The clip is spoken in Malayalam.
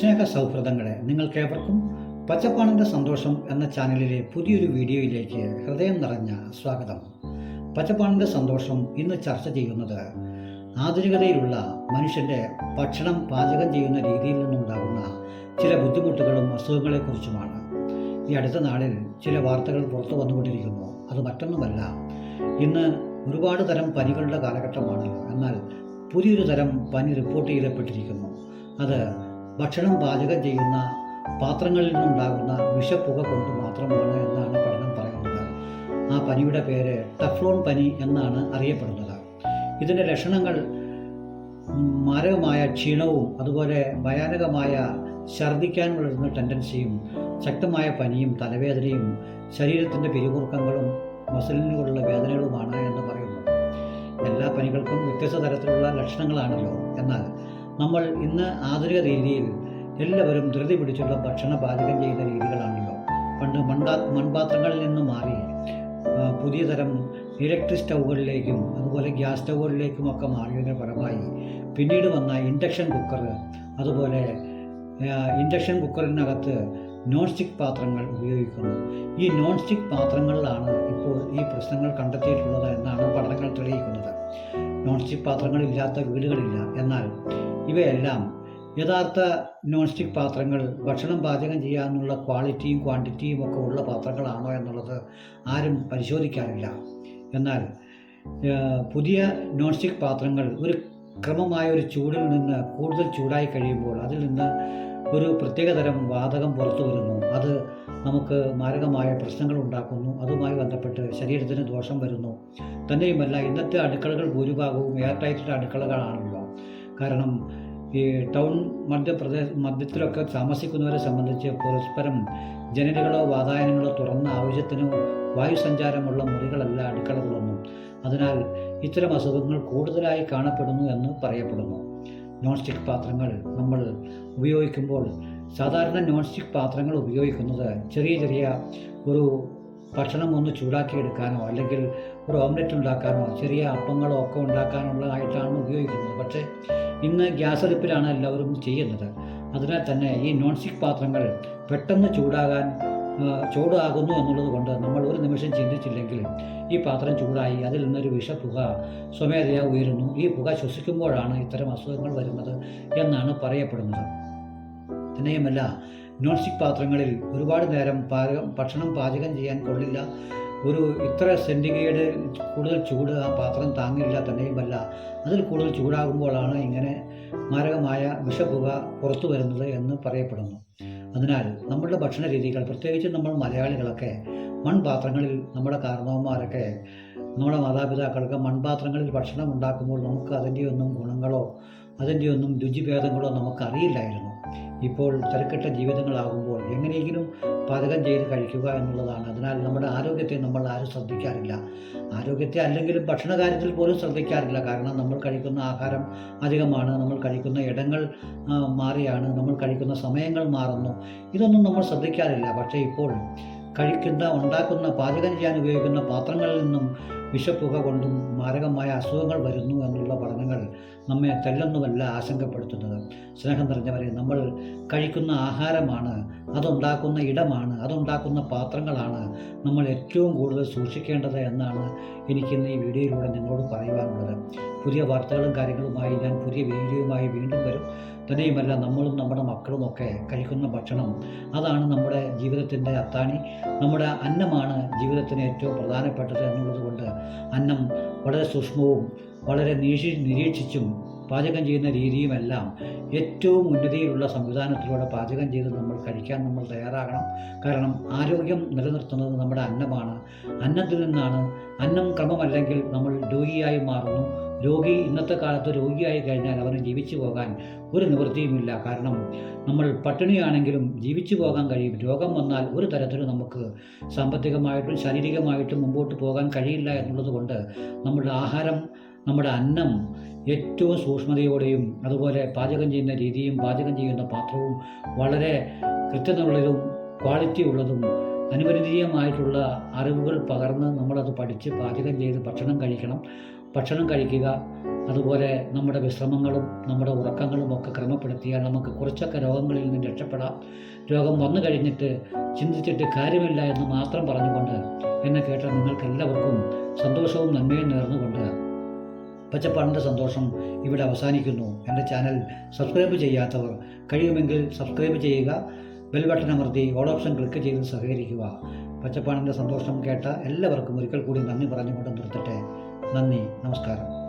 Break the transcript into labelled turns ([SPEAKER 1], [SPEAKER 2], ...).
[SPEAKER 1] സ്നേഹ സൗഹൃദങ്ങളെ നിങ്ങൾക്കേവർക്കും പച്ചപ്പാണിന്റെ സന്തോഷം എന്ന ചാനലിലെ പുതിയൊരു വീഡിയോയിലേക്ക് ഹൃദയം നിറഞ്ഞ സ്വാഗതം. പച്ചപ്പാണിന്റെ സന്തോഷം ഇന്ന് ചർച്ച ചെയ്യുന്നത് ആധുനികതയിലുള്ള മനുഷ്യന്റെ ഭക്ഷണം പാചകം ചെയ്യുന്ന രീതിയിൽ നിന്നുണ്ടാകുന്ന ചില ബുദ്ധിമുട്ടുകളും അസുഖങ്ങളെക്കുറിച്ചുമാണ്. ഈ അടുത്ത നാളിൽ ചില വാർത്തകൾ പുറത്തു വന്നുകൊണ്ടിരിക്കുന്നു. അത് മറ്റൊന്നുമല്ല ഇന്ന് ഒരുപാട് തരം പനികളുടെ കാലഘട്ടമാണ്. എന്നാൽ പുതിയൊരു തരം പനി റിപ്പോർട്ട് ചെയ്യപ്പെട്ടിരിക്കുന്നു. അത് ഭക്ഷണം പാചകം ചെയ്യുന്ന പാത്രങ്ങളിൽ നിന്നുണ്ടാകുന്ന വിഷപ്പുക കൊണ്ട് മാത്രമാണ് എന്നാണ് പഠനം പറയുന്നത്. ആ പനിയുടെ പേര് ടഫ്ലോൺ പനി എന്നാണ് അറിയപ്പെടുന്നത്. ഇതിന്റെ ലക്ഷണങ്ങൾ മാരകമായ ക്ഷീണവും അതുപോലെ ഭയാനകമായ ഛർദ്ദിക്കാൻ വളരുന്ന ടെൻഡൻസിയും ശക്തമായ പനിയും തലവേദനയും ശരീരത്തിന്റെ പിരിമുറുക്കങ്ങളും മസിലിനുകളുള്ള വേദനകളുമാണ് എന്ന് പറയുന്നു. എല്ലാ പനികൾക്കും വ്യത്യസ്ത തരത്തിലുള്ള ലക്ഷണങ്ങളാണല്ലോ. എന്നാൽ നമ്മൾ ഇന്ന് ആധുനിക രീതിയിൽ എല്ലാവരും ധൃതി പിടിച്ചുള്ള ഭക്ഷണ പാചകം ചെയ്യുന്ന രീതികളാണല്ലോ. പണ്ട് മൺപാ മൺപാത്രങ്ങളിൽ നിന്ന് മാറി പുതിയ തരം ഇലക്ട്രിക് സ്റ്റൗകളിലേക്കും അതുപോലെ ഗ്യാസ് സ്റ്റൗകളിലേക്കും ഒക്കെ മാറിയതിന് ഫലമായി പിന്നീട് വന്ന ഇൻഡക്ഷൻ കുക്കർ അതുപോലെ ഇൻഡക്ഷൻ കുക്കറിനകത്ത് നോൺ സ്റ്റിക് പാത്രങ്ങൾ ഉപയോഗിക്കുന്നു. ഈ നോൺ സ്റ്റിക് പാത്രങ്ങളിലാണ് ഇപ്പോൾ ഈ പ്രശ്നങ്ങൾ കണ്ടെത്തിയിട്ടുള്ളത് എന്നാണ് പഠനങ്ങൾ തെളിയിക്കുന്നത്. നോൺ സ്റ്റിക് പാത്രങ്ങളില്ലാത്ത വീടുകളില്ല. എന്നാൽ ഇവയെല്ലാം യഥാർത്ഥ നോൺ സ്റ്റിക് പാത്രങ്ങൾ ഭക്ഷണം പാചകം ചെയ്യാനുള്ള ക്വാളിറ്റിയും ക്വാണ്ടിറ്റിയും ഒക്കെ ഉള്ള പാത്രങ്ങളാണോ എന്നുള്ളത് ആരും പരിശോധിക്കാറില്ല. എന്നാൽ പുതിയ നോൺ സ്റ്റിക് പാത്രങ്ങൾ ഒരു ക്രമമായ ഒരു ചൂടിൽ നിന്ന് കൂടുതൽ ചൂടായി കഴിയുമ്പോൾ അതിൽ നിന്ന് ഒരു പ്രത്യേകതരം വാതകം പുറത്തു വരുന്നു. അത് നമുക്ക് മാരകമായ പ്രശ്നങ്ങൾ ഉണ്ടാക്കുന്നു. അതുമായി ബന്ധപ്പെട്ട് ശരീരത്തിന് ദോഷം വരുന്നു. തന്നെയുമല്ല ഇന്നത്തെ അടുക്കളകൾ ഭൂരിഭാഗവും എയർ ടൈറ്റഡ് അടുക്കളകളാണല്ലോ. കാരണം ഈ ടൗൺ മധ്യപ്രദേശ മധ്യത്തിലൊക്കെ താമസിക്കുന്നവരെ സംബന്ധിച്ച് പരസ്പരം ജനലുകളോ വാതായനങ്ങളോ തുറന്ന ആവശ്യത്തിനോ വായുസഞ്ചാരമുള്ള മുറികളല്ല അടുക്കളകളൊന്നും. അതിനാൽ ഇത്തരം അസുഖങ്ങൾ കൂടുതലായി കാണപ്പെടുന്നു എന്ന് പറയപ്പെടുന്നു. നോൺ സ്റ്റിക്ക് പാത്രങ്ങൾ നമ്മൾ ഉപയോഗിക്കുമ്പോൾ സാധാരണ നോൺ സ്റ്റിക്ക് പാത്രങ്ങൾ ഉപയോഗിക്കുന്നത് ചെറിയ ചെറിയ ഒരു ഭക്ഷണം ഒന്ന് ചൂടാക്കിയെടുക്കാനോ അല്ലെങ്കിൽ ഒരു ഓംലെറ്റ് ഉണ്ടാക്കാനോ ചെറിയ അപ്പങ്ങളോ ഒക്കെ ഉണ്ടാക്കാനുള്ളതായിട്ടാണ് ഉപയോഗിക്കുന്നത്. പക്ഷേ ഇന്ന് ഗ്യാസ് അടുപ്പിലാണ് എല്ലാവരും ചെയ്യുന്നത്. അതിനാൽ തന്നെ ഈ നോൺ സ്റ്റിക്ക് പാത്രങ്ങൾ പെട്ടെന്ന് ചൂടാകാൻ ചൂടാകുന്നു എന്നുള്ളത് കൊണ്ട് നമ്മൾ ഒരു നിമിഷം ചിന്തിച്ചില്ലെങ്കിൽ ഈ പാത്രം ചൂടായി അതിൽ നിന്നൊരു വിഷപ്പുക സ്വമേധയാ ഉയരുന്നു. ഈ പുക ശ്വസിക്കുമ്പോഴാണ് ഇത്തരം അസുഖങ്ങൾ വരുന്നത് എന്നാണ് പറയപ്പെടുന്നത്. തന്നെയുമല്ല നോൺ സ്റ്റിക്ക് പാത്രങ്ങളിൽ ഒരുപാട് നേരം പാചകം ഭക്ഷണം പാചകം ചെയ്യാൻ കൊള്ളില്ല. ഒരു ഇത്ര സെന്റിഗ്രേഡ് കൂടുതൽ ചൂട് ആ പാത്രം താങ്ങില്ല തന്നെയുമല്ല. അതിൽ കൂടുതൽ ചൂടാകുമ്പോഴാണ് ഇങ്ങനെ മാരകമായ വിഷപ്പുക പുറത്തു വരുന്നത് എന്ന് പറയപ്പെടുന്നു. അതിനാൽ നമ്മളുടെ ഭക്ഷണ രീതികൾ പ്രത്യേകിച്ച് നമ്മൾ മലയാളികളൊക്കെ മൺപാത്രങ്ങളിൽ നമ്മുടെ കാരണവന്മാരൊക്കെ നമ്മുടെ മാതാപിതാക്കൾക്ക് മൺപാത്രങ്ങളിൽ ഭക്ഷണം ഉണ്ടാക്കുമ്പോൾ നമുക്ക് അതിന്റെ ഒന്നും ഗുണങ്ങളോ അതിന്റെ ഒന്നും രുചിഭേദങ്ങളോ നമുക്ക് അറിയില്ലായിരുന്നു ഇപ്പോൾ തിരക്കിട്ട ജീവിതങ്ങളാകുമ്പോൾ എങ്ങനെയെങ്കിലും പാചകം ചെയ്ത് കഴിക്കുക എന്നുള്ളതാണ്. അതിനാൽ നമ്മുടെ ആരോഗ്യത്തെ നമ്മൾ ആരും ശ്രദ്ധിക്കാറില്ല. ആരോഗ്യത്തെ അല്ലെങ്കിലും ഭക്ഷണ കാര്യത്തിൽ പോലും ശ്രദ്ധിക്കാറില്ല. കാരണം നമ്മൾ കഴിക്കുന്ന ആഹാരം അധികമാണ് നമ്മൾ കഴിക്കുന്ന ഇടങ്ങൾ മാറിയാണ് നമ്മൾ കഴിക്കുന്ന സമയങ്ങൾ മാറുന്നു. ഇതൊന്നും നമ്മൾ ശ്രദ്ധിക്കാറില്ല. പക്ഷേ ഇപ്പോൾ കഴിക്കുന്ന ഉണ്ടാക്കുന്ന പാചകം ചെയ്യാൻ ഉപയോഗിക്കുന്ന പാത്രങ്ങളിൽ നിന്നും വിഷപ്പുക കൊണ്ടും മാരകമായ അസുഖങ്ങൾ വരുന്നു എന്നുള്ള പഠനങ്ങൾ നമ്മെ തെല്ലൊന്നുമല്ല ആശങ്കപ്പെടുത്തുന്നത്. സ്നേഹം നിറഞ്ഞവരെ നമ്മൾ കഴിക്കുന്ന ആഹാരമാണ് അതുണ്ടാക്കുന്ന ഇടമാണ് അതുണ്ടാക്കുന്ന പാത്രങ്ങളാണ് നമ്മൾ ഏറ്റവും കൂടുതൽ സൂക്ഷിക്കേണ്ടത് എന്നാണ് എനിക്കിന്ന് ഈ വീഡിയോയിലൂടെ നിങ്ങളോട് പറയുവാനുള്ളത്. പുതിയ വാർത്തകളും കാര്യങ്ങളുമായി ഞാൻ പുതിയ വീഡിയോയുമായി വീണ്ടും വരും. തന്നെയുമല്ല നമ്മളും നമ്മുടെ മക്കളുമൊക്കെ കഴിക്കുന്ന ഭക്ഷണം അതാണ് നമ്മുടെ ജീവിതത്തിന്റെ അത്താണി. നമ്മുടെ അന്നമാണ് ജീവിതത്തിന് ഏറ്റവും പ്രധാനപ്പെട്ടത് എന്നുള്ളത് കൊണ്ട് അന്നം വളരെ സൂക്ഷ്മവും വളരെ നിരീക്ഷിച്ചും പാചകം ചെയ്യുന്ന രീതിയുമെല്ലാം ഏറ്റവും ഉന്നതിയിലുള്ള സംവിധാനത്തിലൂടെ പാചകം ചെയ്ത് നമ്മൾ കഴിക്കാൻ നമ്മൾ തയ്യാറാകണം. കാരണം ആരോഗ്യം നിലനിർത്തുന്നത് നമ്മുടെ അന്നമാണ്. അന്നത്തിൽ നിന്നാണ്. അന്നം ക്രമമല്ലെങ്കിൽ നമ്മൾ രോഗിയായി മാറുന്നു. രോഗി ഇന്നത്തെ കാലത്ത് രോഗിയായി കഴിഞ്ഞാൽ അവന് ജീവിച്ചു പോകാൻ ഒരു നിവൃത്തിയുമില്ല. കാരണം നമ്മൾ പട്ടിണിയാണെങ്കിലും ജീവിച്ചു പോകാൻ കഴിയും. രോഗം വന്നാൽ ഒരു തരത്തിലും നമുക്ക് സാമ്പത്തികമായിട്ടും ശാരീരികമായിട്ടും മുമ്പോട്ട് പോകാൻ കഴിയില്ല എന്നുള്ളത് കൊണ്ട് നമ്മുടെ ആഹാരം നമ്മുടെ അന്നം ഏറ്റവും സൂക്ഷ്മതയോടെയും അതുപോലെ പാചകം ചെയ്യുന്ന രീതിയും പാചകം ചെയ്യുന്ന പാത്രവും വളരെ കൃത്യതയുള്ളതും ക്വാളിറ്റി ഉള്ളതും അനുവദനീയമായിട്ടുള്ള അറിവുകൾ പകർന്ന് നമ്മളത് പഠിച്ച് പാചകം ചെയ്ത് ഭക്ഷണം കഴിക്കണം. ഭക്ഷണം കഴിക്കുക അതുപോലെ നമ്മുടെ വിശ്രമങ്ങളും നമ്മുടെ ഉറക്കങ്ങളും ഒക്കെ ക്രമപ്പെടുത്തിയാൽ നമുക്ക് കുറച്ചൊക്കെ രോഗങ്ങളിൽ നിന്ന് രക്ഷപ്പെടാം. രോഗം വന്നു കഴിഞ്ഞിട്ട് ചിന്തിച്ചിട്ട് കാര്യമില്ല എന്ന് മാത്രം പറഞ്ഞുകൊണ്ട് എന്നെ കേട്ട നിങ്ങൾക്കെല്ലാവർക്കും സന്തോഷവും നന്മയും നേർന്നുകൊണ്ട് പച്ചപ്പാടിന്റെ സന്തോഷം ഇവിടെ അവസാനിക്കുന്നു. എന്റെ ചാനൽ സബ്സ്ക്രൈബ് ചെയ്യാത്തവർ കഴിയുമെങ്കിൽ സബ്സ്ക്രൈബ് ചെയ്യുക ബെൽ ബട്ടൺ അമർത്തി ഓൾ ഓപ്ഷൻ ക്ലിക്ക് ചെയ്ത് സഹകരിക്കുക. പച്ചപ്പാടിന്റെ സന്തോഷം കേട്ട എല്ലാവർക്കും ഒരിക്കൽ കൂടി നന്ദി പറഞ്ഞുകൊണ്ട് നിർത്തട്ടെ. നന്ദി നമസ്കാരം.